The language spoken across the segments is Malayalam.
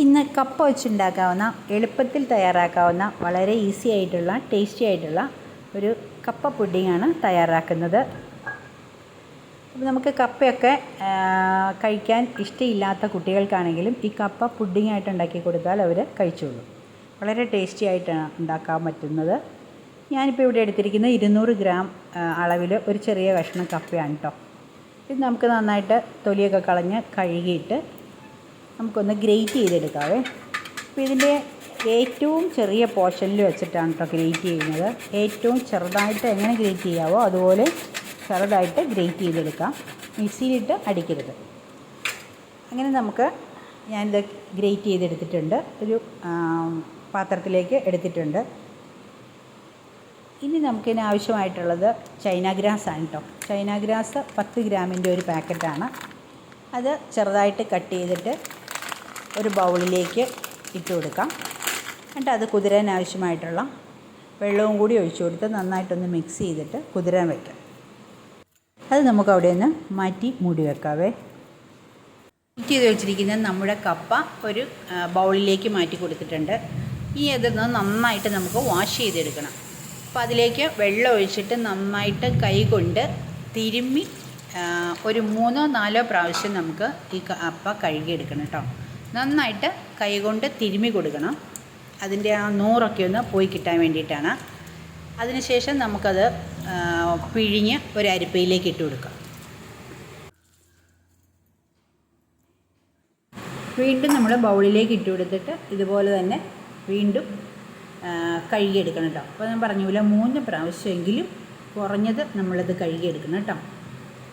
ഇന്ന് കപ്പ വെച്ചുണ്ടാക്കാവുന്ന എളുപ്പത്തിൽ തയ്യാറാക്കാവുന്ന വളരെ ഈസി ആയിട്ടുള്ള ടേസ്റ്റി ആയിട്ടുള്ള ഒരു കപ്പ പുഡിങ്ങാണ് തയ്യാറാക്കുന്നത്. അപ്പോൾ നമുക്ക് കപ്പയൊക്കെ കഴിക്കാൻ ഇഷ്ടമില്ലാത്ത കുട്ടികൾക്കാണെങ്കിലും ഈ കപ്പ പുഡിങ്ങായിട്ട് ഉണ്ടാക്കി കൊടുത്താൽ അവർ കഴിച്ചോളും. വളരെ ടേസ്റ്റി ആയിട്ടാണ് ഉണ്ടാക്കാൻ പറ്റുന്നത്. ഞാനിപ്പോൾ ഇവിടെ എടുത്തിരിക്കുന്നത് ഇരുന്നൂറ് ഗ്രാം അളവിൽ ഒരു ചെറിയ കഷ്ണം കപ്പയാണ് കേട്ടോ ഇത് നമുക്ക് നന്നായിട്ട് തൊലിയൊക്കെ കളഞ്ഞ് കഴുകിയിട്ട് നമുക്കൊന്ന് ഗ്രേറ്റ് ചെയ്തെടുക്കാവേ. അപ്പോൾ ഇതിന്റെ ഏറ്റവും ചെറിയ പോർഷനിൽ വെച്ചിട്ടാണ് കേട്ടോ ഗ്രേറ്റ് ചെയ്യുന്നത്. ഏറ്റവും ചെറുതായിട്ട് എങ്ങനെ ഗ്രേറ്റ് ചെയ്യാവോ അതുപോലെ ചെറുതായിട്ട് ഗ്രേറ്റ് ചെയ്തെടുക്കാം. മിക്സിയിലിട്ട് അടിക്കരുത്. അങ്ങനെ നമുക്ക് ഞാനിത് ഗ്രേറ്റ് ചെയ്തെടുത്തിട്ടുണ്ട്. ഒരു പാത്രത്തിലേക്ക് എടുത്തിട്ടുണ്ട്. ഇനി നമുക്കിതിന് ആവശ്യമായിട്ടുള്ളത് ചൈന ഗ്രാസ് ആണ് കേട്ടോ ചൈന ഗ്രാസ് പത്ത് ഗ്രാമിന്റെ ഒരു പാക്കറ്റാണ്. അത് ചെറുതായിട്ട് കട്ട് ചെയ്തിട്ട് ഒരു ബൗളിലേക്ക് ഇട്ട് കൊടുക്കാം. എന്നിട്ട് അത് കുതിരാൻ ആവശ്യമായിട്ടുള്ള വെള്ളവും കൂടി ഒഴിച്ചു കൊടുത്ത് നന്നായിട്ടൊന്ന് മിക്സ് ചെയ്തിട്ട് കുതിരാൻ വയ്ക്കാം അത് നമുക്ക് അവിടെ നിന്ന് മാറ്റി മൂടി വെക്കാവേ. മിക്സ് ചെയ്ത് വെച്ചിരിക്കുന്ന നമ്മുടെ കപ്പ ഒരു ബൗളിലേക്ക് മാറ്റി കൊടുത്തിട്ടുണ്ട്. ഈ അതൊന്ന് നന്നായിട്ട് നമുക്ക് വാഷ് ചെയ്തെടുക്കണം. അപ്പോൾ അതിലേക്ക് വെള്ളം ഒഴിച്ചിട്ട് നന്നായിട്ട് കൈ കൊണ്ട് തിരുമ്മി ഒരു മൂന്നോ നാലോ പ്രാവശ്യം നമുക്ക് ഈ കപ്പ കഴുകിയെടുക്കണം കേട്ടോ. നന്നായിട്ട് കൈകൊണ്ട് തിരുമി കൊടുക്കണം. അതിന്റെ ആ നൂറൊക്കെ ഒന്ന് പോയി കിട്ടാൻ വേണ്ടിയിട്ടാണ്. അതിനുശേഷം നമുക്കത് പിഴിഞ്ഞ് ഒരു അരിപ്പയിലേക്ക് ഇട്ട് കൊടുക്കാം. വീണ്ടും നമ്മൾ ബൗളിലേക്ക് ഇട്ട് കൊടുത്തിട്ട് ഇതുപോലെ തന്നെ വീണ്ടും കഴുകിയെടുക്കണം കേട്ടോ. അപ്പോൾ ഞാൻ പറഞ്ഞ പോലെ മൂന്ന് പ്രാവശ്യമെങ്കിലും കുറഞ്ഞത് നമ്മളത് കഴുകിയെടുക്കണം കേട്ടോ.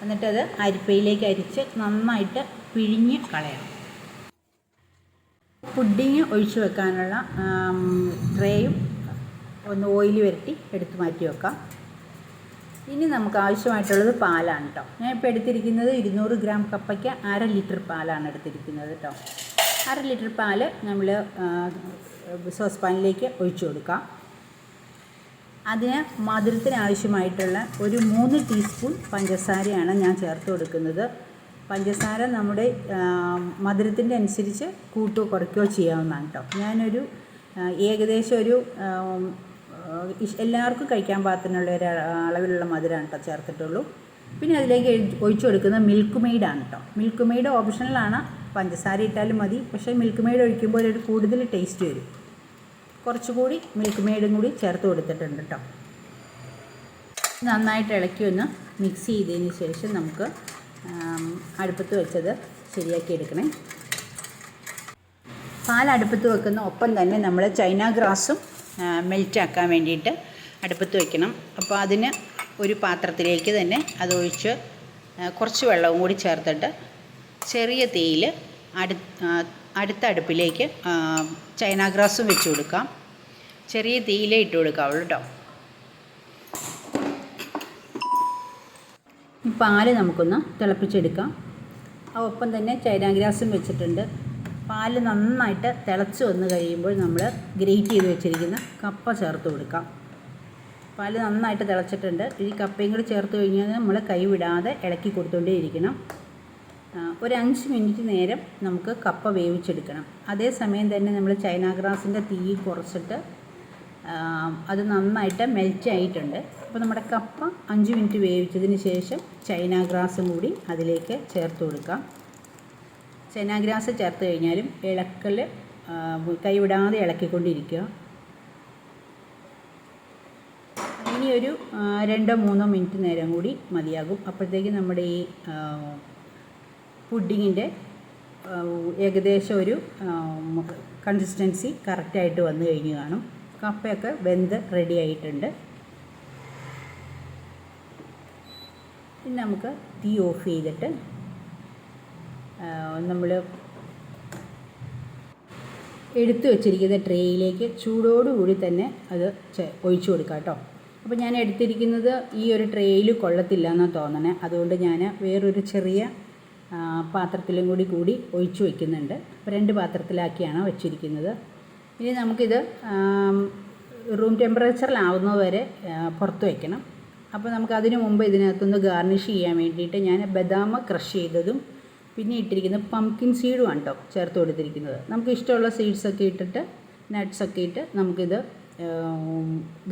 എന്നിട്ടത് അരിപ്പയിലേക്ക് അരിച്ച് നന്നായിട്ട് പിഴിഞ്ഞ് കളയണം. പുഡിങ് ഒഴിച്ചു വെക്കാനുള്ള ട്രേയും ഒന്ന് ഓയിൽ വരട്ടി എടുത്തു മാറ്റി വെക്കാം. ഇനി നമുക്ക് ആവശ്യമായിട്ടുള്ളത് പാലാണ് കേട്ടോ ഞാൻ ഇപ്പോൾ എടുത്തിരിക്കുന്നത് ഇരുന്നൂറ് ഗ്രാം കപ്പയ്ക്ക് അര ലിറ്റർ പാലാണ് എടുത്തിരിക്കുന്നത് കേട്ടോ അര ലിറ്റർ പാൽ നമ്മൾ സോസ് പാനിലേക്ക് ഒഴിച്ചു കൊടുക്കാം. അതിന് മധുരത്തിന് ആവശ്യമായിട്ടുള്ള ഒരു മൂന്ന് ടീസ്പൂൺ പഞ്ചസാരയാണ് ഞാൻ ചേർത്ത് കൊടുക്കുന്നത്. പഞ്ചസാര നമ്മുടെ മധുരത്തിന്റെ അനുസരിച്ച് കൂട്ടുകയോ കുറയ്ക്കുകയോ ചെയ്യാവുന്നതാണ് കേട്ടോ ഞാനൊരു ഏകദേശം ഒരു എല്ലാവർക്കും കഴിക്കാൻ പാകത്തിനുള്ള ഒരു അളവിലുള്ള മധുരമാണ് കേട്ടോ ചേർത്തിട്ടുള്ളൂ. പിന്നെ അതിലേക്ക് ഒഴിച്ചു കൊടുക്കുന്ന മിൽക്ക് മെയ്ഡാണ് കേട്ടോ മിൽക്ക് മെയ്ഡ് ഓപ്ഷണലാണ് പഞ്ചസാര ഇട്ടാലും മതി. പക്ഷേ മിൽക്ക് മെയ്ഡ് ഒഴിക്കുമ്പോൾ ഒരു കൂടുതൽ ടേസ്റ്റ് വരും. കുറച്ചുകൂടി മിൽക്ക് മെയ്ഡും കൂടി ചേർത്ത് കൊടുത്തിട്ടുണ്ട് കേട്ടോ നന്നായിട്ട് ഇളക്കി ഒന്ന് മിക്സ് ചെയ്തതിന് ശേഷം നമുക്ക് അടുപ്പത്ത് വെച്ചത് ശരിയാക്കി എടുക്കണേ. പാൽ അടുപ്പത്ത് വെക്കുന്ന ഒപ്പം തന്നെ നമ്മൾ ചൈന ഗ്രാസും മെൽറ്റാക്കാൻ വേണ്ടിയിട്ട് അടുപ്പത്ത് വെക്കണം. അപ്പോൾ അതിന് ഒരു പാത്രത്തിലേക്ക് തന്നെ അതൊഴിച്ച് കുറച്ച് വെള്ളവും കൂടി ചേർത്തിട്ട് ചെറിയ തീയിൽ അടു അടുത്ത അടുപ്പിലേക്ക് ചൈന ഗ്രാസും വെച്ച് കൊടുക്കാം. ചെറിയ തീയിലേ ഇട്ട് കൊടുക്കാവുള്ളൂ കേട്ടോ പാൽ നമുക്കൊന്ന് തിളപ്പിച്ചെടുക്കാം. ഒപ്പം തന്നെ ചൈന ഗ്രാസും വെച്ചിട്ടുണ്ട്. പാൽ നന്നായിട്ട് തിളച്ച് വന്ന് കഴിയുമ്പോൾ നമ്മൾ ഗ്രേറ്റ് ചെയ്ത് വെച്ചിരിക്കുന്ന കപ്പ ചേർത്ത് കൊടുക്കാം. പാൽ നന്നായിട്ട് തിളച്ചിട്ടുണ്ട്. ഈ കപ്പയും കൂടി ചേർത്ത് കഴിഞ്ഞാൽ നമ്മൾ കൈവിടാതെ ഇളക്കി കൊടുത്തുകൊണ്ടേയിരിക്കണം ഒരു അഞ്ച് മിനിറ്റ് നേരം നമുക്ക് കപ്പ വേവിച്ചെടുക്കണം. അതേസമയം തന്നെ നമ്മൾ ചൈന ഗ്രാസിന്റെ തീ കുറച്ചിട്ട് അത് നന്നായിട്ട് മെൽറ്റ് ആയിട്ടുണ്ട്. അപ്പോൾ നമ്മുടെ കപ്പ അഞ്ച് മിനിറ്റ് വേവിച്ചതിന് ശേഷം ചൈന ഗ്രാസും കൂടി അതിലേക്ക് ചേർത്ത് കൊടുക്കാം. ചൈന ഗ്രാസ് ചേർത്ത് കഴിഞ്ഞാലും ഇളക്കൽ കൈവിടാതെ ഇളക്കിക്കൊണ്ടിരിക്കുക. ഇനി ഒരു രണ്ടോ മൂന്നോ മിനിറ്റ് നേരം കൂടി മതിയാകും. അപ്പോഴത്തേക്ക് നമ്മുടെ ഈ പുഡിങ്ങിന്റെ ഏകദേശം ഒരു കൺസിസ്റ്റൻസി കറക്റ്റായിട്ട് വന്നു കഴിഞ്ഞ് കാണും. കപ്പയൊക്കെ വെന്ത് റെഡി ആയിട്ടുണ്ട്. ഇനി നമുക്ക് തീ ഓഫ് ചെയ്തിട്ട് നമ്മൾ എടുത്തു വച്ചിരിക്കുന്ന ട്രേയിലേക്ക് ചൂടോടുകൂടി തന്നെ അത് ഒഴിച്ചു കൊടുക്കാം കേട്ടോ. അപ്പോൾ ഞാൻ എടുത്തിരിക്കുന്നത് ഈ ഒരു ട്രേയിൽ കൊള്ളത്തില്ല എന്നാണ് തോന്നണേ. അതുകൊണ്ട് ഞാൻ വേറൊരു ചെറിയ പാത്രത്തിലും കൂടി കൂടി ഒഴിച്ചു വയ്ക്കുന്നുണ്ട് അപ്പോൾ രണ്ട് പാത്രത്തിലാക്കിയാണ് വെച്ചിരിക്കുന്നത്. ഇനി നമുക്കിത് റൂം ടെമ്പറേച്ചറിലാവുന്നത് വരെ പുറത്ത് വയ്ക്കണം അപ്പോൾ നമുക്ക് അതിനു മുമ്പ് ഇതിനകത്തൊന്ന് ഗാർണിഷ് ചെയ്യാൻ വേണ്ടിയിട്ട് ഞാൻ ബദാമ ക്രഷ് ചെയ്തതും പിന്നെ ഇട്ടിരിക്കുന്ന പംകിൻ സീഡുമാണ് കേട്ടോ ചേർത്ത് കൊടുത്തിരിക്കുന്നത്. നമുക്ക് ഇഷ്ടമുള്ള സീഡ്സൊക്കെ ഇട്ടിട്ട് നട്ട്സൊക്കെ ഇട്ട് നമുക്കിത്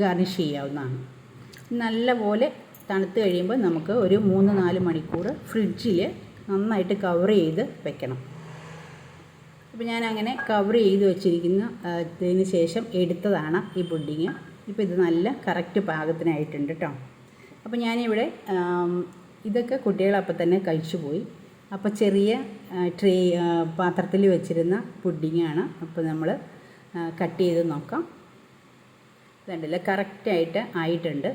ഗാർണിഷ് ചെയ്യാവുന്നതാണ്. നല്ലപോലെ തണുത്ത് കഴിയുമ്പോൾ നമുക്ക് ഒരു മൂന്ന് നാല് മണിക്കൂർ ഫ്രിഡ്ജിൽ നന്നായിട്ട് കവർ ചെയ്ത് വെക്കണം. അപ്പോൾ ഞാൻ അങ്ങനെ കവർ ചെയ്ത് വെച്ചിരിക്കുന്ന ഇതിന് ശേഷം എടുത്തതാണ് ഈ പുഡിങ്. ഇപ്പോൾ ഇത് നല്ല കറക്റ്റ് പാകത്തിനായിട്ടുണ്ട് കേട്ടോ അപ്പോൾ ഞാനിവിടെ ഇതൊക്കെ കുട്ടികൾ അപ്പം തന്നെ കഴിച്ചു പോയി. അപ്പോൾ ചെറിയ ട്രേ പാത്രത്തിൽ വെച്ചിരുന്ന പുഡിങ്ങാണ് അപ്പോൾ നമ്മൾ കട്ട് ചെയ്ത് നോക്കാം. കണ്ടില്ല കറക്റ്റായിട്ട് ആയിട്ടുണ്ട്.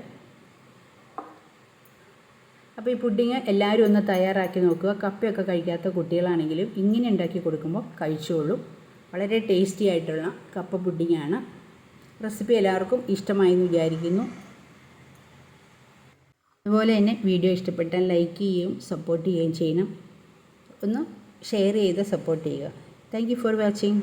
അപ്പോൾ ഈ പുഡിങ് എല്ലാവരും ഒന്ന് തയ്യാറാക്കി നോക്കുക. കപ്പയൊക്കെ കഴിക്കാത്ത കുട്ടികളാണെങ്കിലും ഇങ്ങനെ ഉണ്ടാക്കി കൊടുക്കുമ്പോൾ കഴിച്ചോളും. വളരെ ടേസ്റ്റി ആയിട്ടുള്ള കപ്പ പുഡിങ്ങാണ് റെസിപ്പി എല്ലാവർക്കും ഇഷ്ടമായി എന്ന് വിചാരിക്കുന്നു. അതുപോലെ തന്നെ വീഡിയോ ഇഷ്ടപ്പെട്ടാൽ ലൈക്ക് ചെയ്യുകയും സപ്പോർട്ട് ചെയ്യുകയും ചെയ്യണം. ഒന്ന് ഷെയർ ചെയ്ത് സപ്പോർട്ട് ചെയ്യുക. Thank for watching